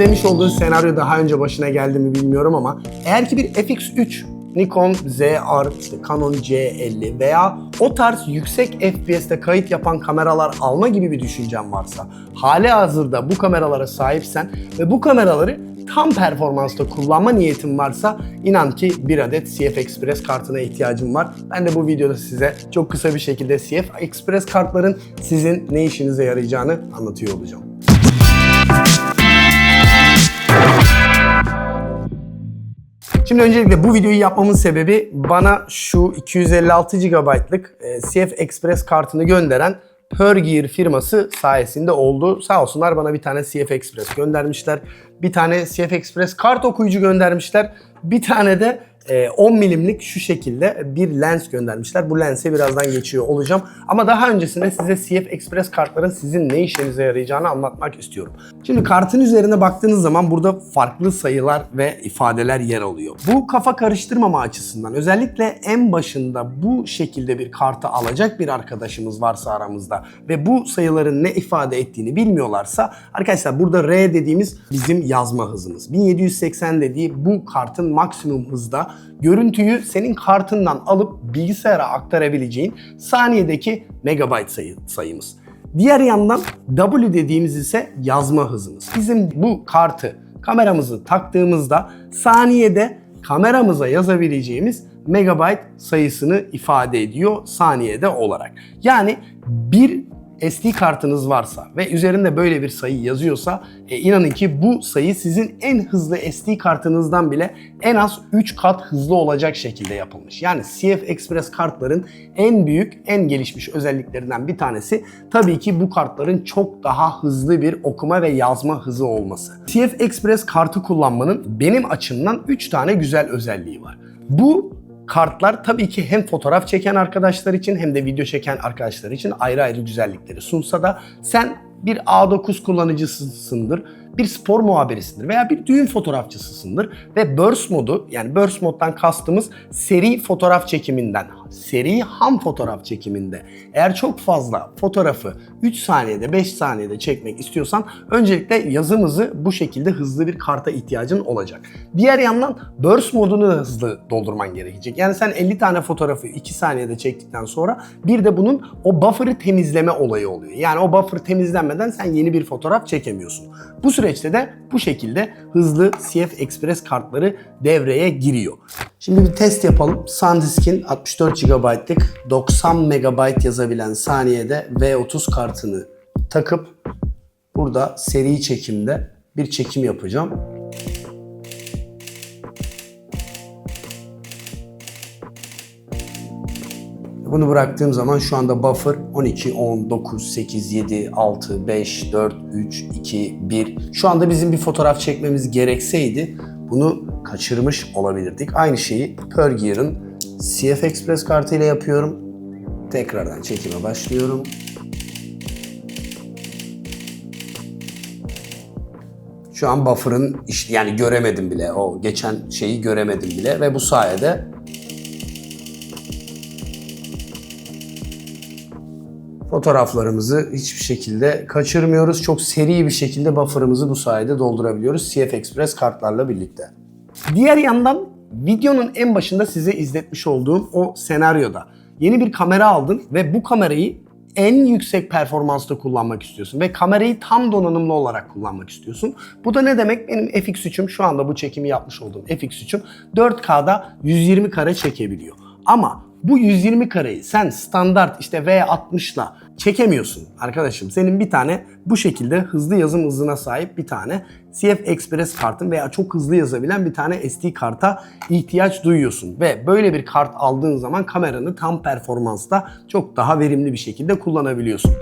İzlemiş olduğun senaryo daha önce başına geldi mi bilmiyorum ama eğer ki bir FX3 Nikon ZR, işte Canon C50 veya o tarz yüksek FPS'te kayıt yapan kameralar alma gibi bir düşüncen varsa, hali hazırda bu kameralara sahipsen ve bu kameraları tam performansla kullanma niyetin varsa inan ki bir adet CF Express kartına ihtiyacım var. Ben de bu videoda size çok kısa bir şekilde CF Express kartların sizin ne işinize yarayacağını anlatıyor olacağım. Şimdi öncelikle bu videoyu yapmamın sebebi bana şu 256 GB'lık CF Express kartını gönderen Pergear firması sayesinde oldu. Sağ olsunlar bana bir tane CF Express göndermişler. Bir tane CF Express kart okuyucu göndermişler. Bir tane de 10 milimlik şu şekilde bir lens göndermişler. Bu lense birazdan geçiyor olacağım. Ama daha öncesinde size CF Express kartların sizin ne işinize yarayacağını anlatmak istiyorum. Şimdi kartın üzerine baktığınız zaman burada farklı sayılar ve ifadeler yer alıyor. Bu kafa karıştırmama açısından özellikle en başında bu şekilde bir kartı alacak bir arkadaşımız varsa aramızda ve bu sayıların ne ifade ettiğini bilmiyorlarsa arkadaşlar burada R dediğimiz bizim yazma hızımız. 1780 dediği bu kartın maksimum hızda görüntüyü senin kartından alıp bilgisayara aktarabileceğin saniyedeki megabayt sayı, sayımız. Diğer yandan W dediğimiz ise yazma hızımız. Bizim bu kartı kameramızı taktığımızda saniyede kameramıza yazabileceğimiz megabayt sayısını ifade ediyor saniyede olarak. Yani bir SD kartınız varsa ve üzerinde böyle bir sayı yazıyorsa e, inanın ki bu sayı sizin en hızlı SD kartınızdan bile en az 3 kat hızlı olacak şekilde yapılmış. Yani CF Express kartların en büyük, en gelişmiş özelliklerinden bir tanesi tabii ki bu kartların çok daha hızlı bir okuma ve yazma hızı olması. CF Express kartı kullanmanın benim açımdan 3 tane güzel özelliği var. Bu kartlar tabii ki hem fotoğraf çeken arkadaşlar için hem de video çeken arkadaşlar için ayrı ayrı güzellikleri sunsa da sen bir A9 kullanıcısısındır, bir spor muhabirisindir veya bir düğün fotoğrafçısısındır ve burst modu yani burst moddan kastımız seri fotoğraf çekiminden, seri ham fotoğraf çekiminde eğer çok fazla fotoğrafı 3 saniyede 5 saniyede çekmek istiyorsan öncelikle yazımızı bu şekilde hızlı bir karta ihtiyacın olacak. Diğer yandan burst modunu da hızlı doldurman gerekecek. Yani sen 50 tane fotoğrafı 2 saniyede çektikten sonra bir de bunun o buffer'ı temizleme olayı oluyor. Yani o buffer temizlenmeden sen yeni bir fotoğraf çekemiyorsun. Bu süreçte de bu şekilde hızlı CF Express kartları devreye giriyor. Şimdi bir test yapalım. SanDisk'in 64 GB'lık 90 MB yazabilen saniyede V30 kartını takıp burada seri çekimde bir çekim yapacağım. Bunu bıraktığım zaman şu anda buffer 12, 10, 9, 8, 7, 6, 5, 4, 3, 2, 1. Şu anda bizim bir fotoğraf çekmemiz gerekseydi bunu kaçırmış olabilirdik. Aynı şeyi Pergear'ın CF Express kartıyla yapıyorum. Tekrardan çekime başlıyorum. Şu an buffer'ın yani göremedim bile. O geçen şeyi göremedim bile ve bu sayede fotoğraflarımızı hiçbir şekilde kaçırmıyoruz. Çok seri bir şekilde buffer'ımızı bu sayede doldurabiliyoruz CF Express kartlarla birlikte. Diğer yandan videonun en başında size izletmiş olduğum o senaryoda yeni bir kamera aldın ve bu kamerayı en yüksek performansta kullanmak istiyorsun ve kamerayı tam donanımlı olarak kullanmak istiyorsun. Bu da ne demek? Benim FX3'üm şu anda bu çekimi yapmış olduğum FX3'üm 4K'da 120 kare çekebiliyor. Ama bu 120 kareyi sen standart işte V60'la çekemiyorsun arkadaşım. Senin bir tane bu şekilde hızlı yazım hızına sahip bir tane CF Express kartın veya çok hızlı yazabilen bir tane SD karta ihtiyaç duyuyorsun. Ve böyle bir kart aldığın zaman kameranı tam performansta çok daha verimli bir şekilde kullanabiliyorsun.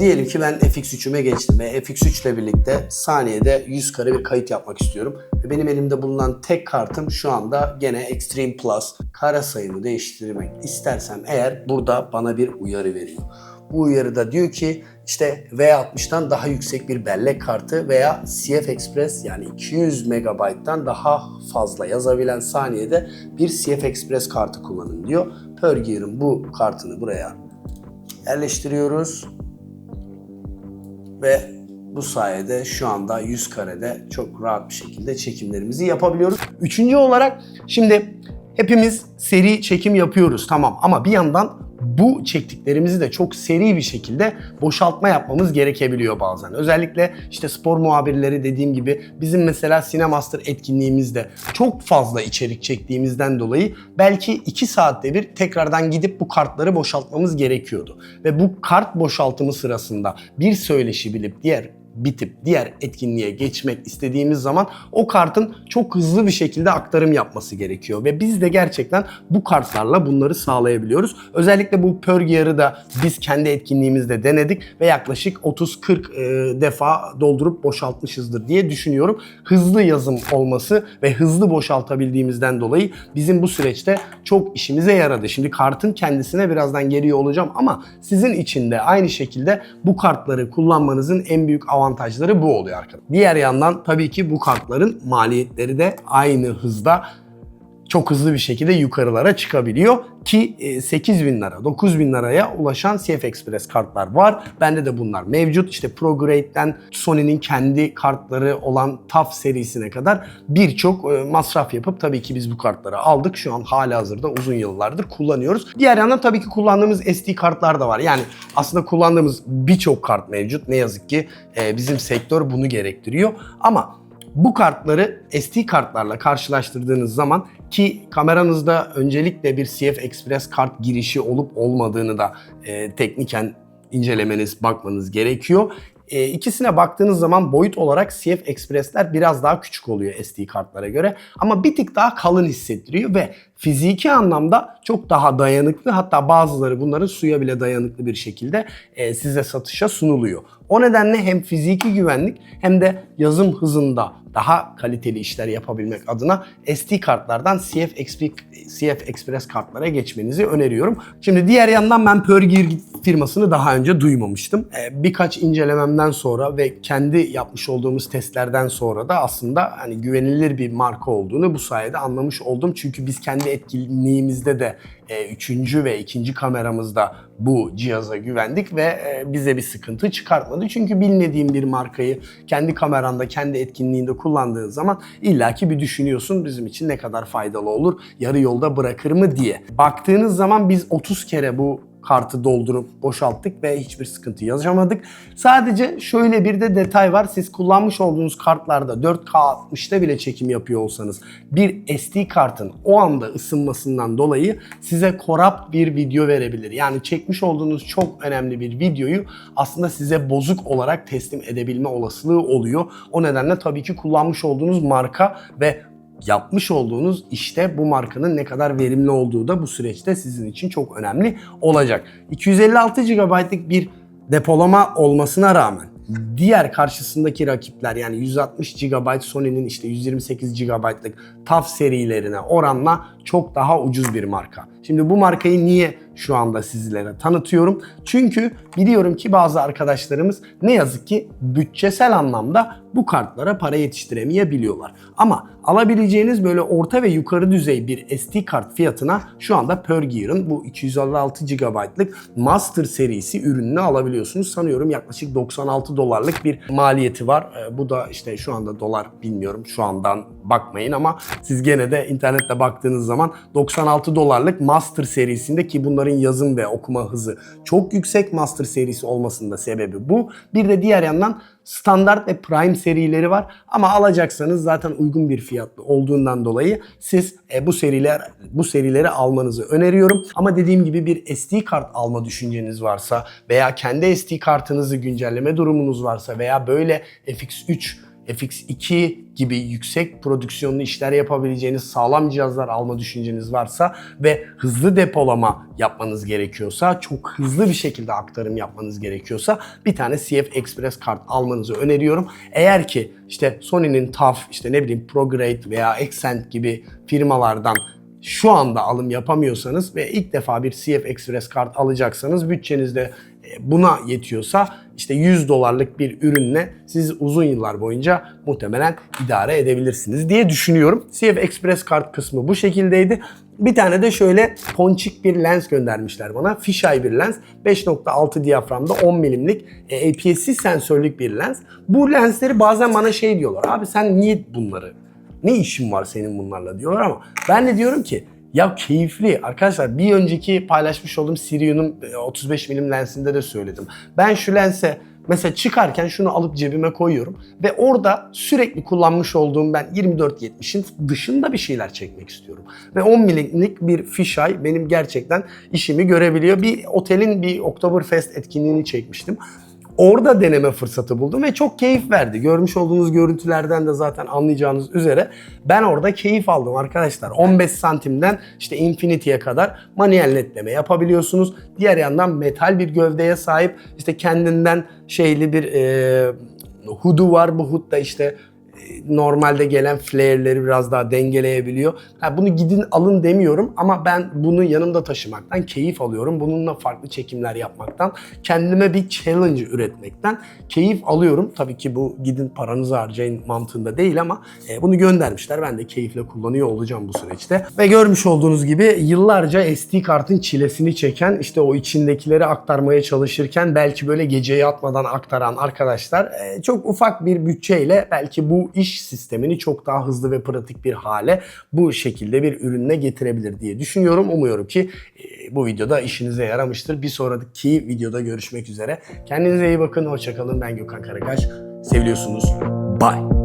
Diyelim ki ben FX3'üme geçtim ve FX3 ile birlikte saniyede 100 kare bir kayıt yapmak istiyorum. Ve benim elimde bulunan tek kartım şu anda gene Extreme Plus. Kara sayımı değiştirmek istersem eğer burada bana bir uyarı veriyor. Bu uyarıda diyor ki işte V60'tan daha yüksek bir bellek kartı veya CF Express yani 200 MB'dan daha fazla yazabilen saniyede bir CF Express kartı kullanın diyor. Pergear'ın bu kartını buraya yerleştiriyoruz ve Bu sayede şu anda 100 karede çok rahat bir şekilde çekimlerimizi yapabiliyoruz. Üçüncü olarak şimdi hepimiz seri çekim yapıyoruz tamam ama bir yandan bu çektiklerimizi de çok seri bir şekilde boşaltma yapmamız gerekebiliyor bazen. Özellikle işte spor muhabirleri dediğim gibi bizim mesela Cinemaster etkinliğimizde çok fazla içerik çektiğimizden dolayı belki 2 saatte bir tekrardan gidip bu kartları boşaltmamız gerekiyordu. Ve bu kart boşaltımı sırasında bir söyleşi bilip diğer bitip diğer etkinliğe geçmek istediğimiz zaman o kartın çok hızlı bir şekilde aktarım yapması gerekiyor ve biz de gerçekten bu kartlarla bunları sağlayabiliyoruz. Özellikle bu Purgear'ı da biz kendi etkinliğimizde denedik ve yaklaşık 30-40 e, defa doldurup boşaltmışızdır diye düşünüyorum. Hızlı yazım olması ve hızlı boşaltabildiğimizden dolayı bizim bu süreçte çok işimize yaradı. Şimdi kartın kendisine birazdan geliyor olacağım ama sizin için de aynı şekilde bu kartları kullanmanızın en büyük avantajları bu oluyor arkadaşlar. Diğer yandan tabii ki bu kartların maliyetleri de aynı hızda çok hızlı bir şekilde yukarılara çıkabiliyor ki 8 bin lira, 9 bin liraya ulaşan CF Express kartlar var. Bende de bunlar mevcut. İşte ProGrade'den Sony'nin kendi kartları olan TAF serisine kadar birçok e, masraf yapıp tabii ki biz bu kartları aldık. Şu an hala hazırda uzun yıllardır kullanıyoruz. Diğer yandan tabii ki kullandığımız SD kartlar da var. Yani aslında kullandığımız birçok kart mevcut. Ne yazık ki e, bizim sektör bunu gerektiriyor. Ama bu kartları SD kartlarla karşılaştırdığınız zaman ki kameranızda öncelikle bir CF Express kart girişi olup olmadığını da e, tekniken incelemeniz, bakmanız gerekiyor. E, ikisine baktığınız zaman boyut olarak CF Express'ler biraz daha küçük oluyor SD kartlara göre. Ama bir tık daha kalın hissettiriyor ve fiziki anlamda çok daha dayanıklı hatta bazıları bunların suya bile dayanıklı bir şekilde e, size satışa sunuluyor. O nedenle hem fiziki güvenlik hem de yazım hızında daha kaliteli işler yapabilmek adına SD kartlardan CF, XP, CF Express kartlara geçmenizi öneriyorum. Şimdi diğer yandan ben Purgear firmasını daha önce duymamıştım. Ee, birkaç incelememden sonra ve kendi yapmış olduğumuz testlerden sonra da aslında hani güvenilir bir marka olduğunu bu sayede anlamış oldum. Çünkü biz kendi etkinliğimizde de e, üçüncü ve ikinci kameramızda bu cihaza güvendik ve e, bize bir sıkıntı çıkartmadı. Çünkü bilmediğin bir markayı kendi kameranda, kendi etkinliğinde kullandığın zaman illaki bir düşünüyorsun bizim için ne kadar faydalı olur, yarı yolda bırakır mı diye. Baktığınız zaman biz 30 kere bu kartı doldurup boşalttık ve hiçbir sıkıntı yaşamadık. Sadece şöyle bir de detay var. Siz kullanmış olduğunuz kartlarda 4K 60'ta bile çekim yapıyor olsanız bir SD kartın o anda ısınmasından dolayı size korrupt bir video verebilir. Yani çekmiş olduğunuz çok önemli bir videoyu aslında size bozuk olarak teslim edebilme olasılığı oluyor. O nedenle tabii ki kullanmış olduğunuz marka ve yapmış olduğunuz işte bu markanın ne kadar verimli olduğu da bu süreçte sizin için çok önemli olacak. 256 GB'lık bir depolama olmasına rağmen diğer karşısındaki rakipler yani 160 GB Sony'nin işte 128 GB'lık TAF serilerine oranla çok daha ucuz bir marka. Şimdi bu markayı niye şu anda sizlere tanıtıyorum? Çünkü biliyorum ki bazı arkadaşlarımız ne yazık ki bütçesel anlamda bu kartlara para yetiştiremeyebiliyorlar. Ama alabileceğiniz böyle orta ve yukarı düzey bir SD kart fiyatına şu anda Purgear'ın bu 256 GB'lık Master serisi ürününü alabiliyorsunuz. Sanıyorum yaklaşık 96 dolarlık bir maliyeti var. Ee, Bu da işte şu anda dolar bilmiyorum şu andan bakmayın ama siz gene de internette baktığınız zaman 96 dolarlık Master serisinde ki bunların yazım ve okuma hızı çok yüksek Master serisi olmasının da sebebi bu. Bir de diğer yandan standart ve prime serileri var ama alacaksanız zaten uygun bir fiyatlı olduğundan dolayı siz e, bu seriler bu serileri almanızı öneriyorum. Ama dediğim gibi bir SD kart alma düşünceniz varsa veya kendi SD kartınızı güncelleme durumunuz varsa veya böyle FX3 FX2 gibi yüksek prodüksiyonlu işler yapabileceğiniz sağlam cihazlar alma düşünceniz varsa ve hızlı depolama yapmanız gerekiyorsa, çok hızlı bir şekilde aktarım yapmanız gerekiyorsa bir tane CF Express kart almanızı öneriyorum. Eğer ki işte Sony'nin TAF, işte ne bileyim ProGrade veya Accent gibi firmalardan şu anda alım yapamıyorsanız ve ilk defa bir CF Express kart alacaksanız bütçenizde buna yetiyorsa işte 100 dolarlık bir ürünle siz uzun yıllar boyunca muhtemelen idare edebilirsiniz diye düşünüyorum. CF Express kart kısmı bu şekildeydi. Bir tane de şöyle ponçik bir lens göndermişler bana. Fisheye bir lens. 5.6 diyaframda 10 milimlik e, APS-C sensörlük bir lens. Bu lensleri bazen bana şey diyorlar. Abi sen niye bunları ne işin var senin bunlarla diyorlar ama ben de diyorum ki ya keyifli. Arkadaşlar bir önceki paylaşmış olduğum Sirius'un 35 milim lensinde de söyledim. Ben şu lense mesela çıkarken şunu alıp cebime koyuyorum ve orada sürekli kullanmış olduğum ben 24-70'in dışında bir şeyler çekmek istiyorum. Ve 10 milimlik bir fisheye benim gerçekten işimi görebiliyor. Bir otelin bir Oktoberfest etkinliğini çekmiştim. Orada deneme fırsatı buldum ve çok keyif verdi. Görmüş olduğunuz görüntülerden de zaten anlayacağınız üzere ben orada keyif aldım arkadaşlar. 15 santimden işte infinity'ye kadar manuel netleme yapabiliyorsunuz. Diğer yandan metal bir gövdeye sahip işte kendinden şeyli bir e, hudu var. Bu hud da işte normalde gelen flare'leri biraz daha dengeleyebiliyor. Ha, bunu gidin alın demiyorum ama ben bunu yanımda taşımaktan keyif alıyorum. Bununla farklı çekimler yapmaktan, kendime bir challenge üretmekten keyif alıyorum. Tabii ki bu gidin paranızı harcayın mantığında değil ama e, bunu göndermişler. Ben de keyifle kullanıyor olacağım bu süreçte. Ve görmüş olduğunuz gibi yıllarca SD kartın çilesini çeken işte o içindekileri aktarmaya çalışırken belki böyle geceyi atmadan aktaran arkadaşlar e, çok ufak bir bütçeyle belki bu iş sistemini çok daha hızlı ve pratik bir hale bu şekilde bir ürünle getirebilir diye düşünüyorum. Umuyorum ki e, bu videoda işinize yaramıştır. Bir sonraki videoda görüşmek üzere. Kendinize iyi bakın. Hoşçakalın. Ben Gökhan Karakaş. Seviliyorsunuz. Bye.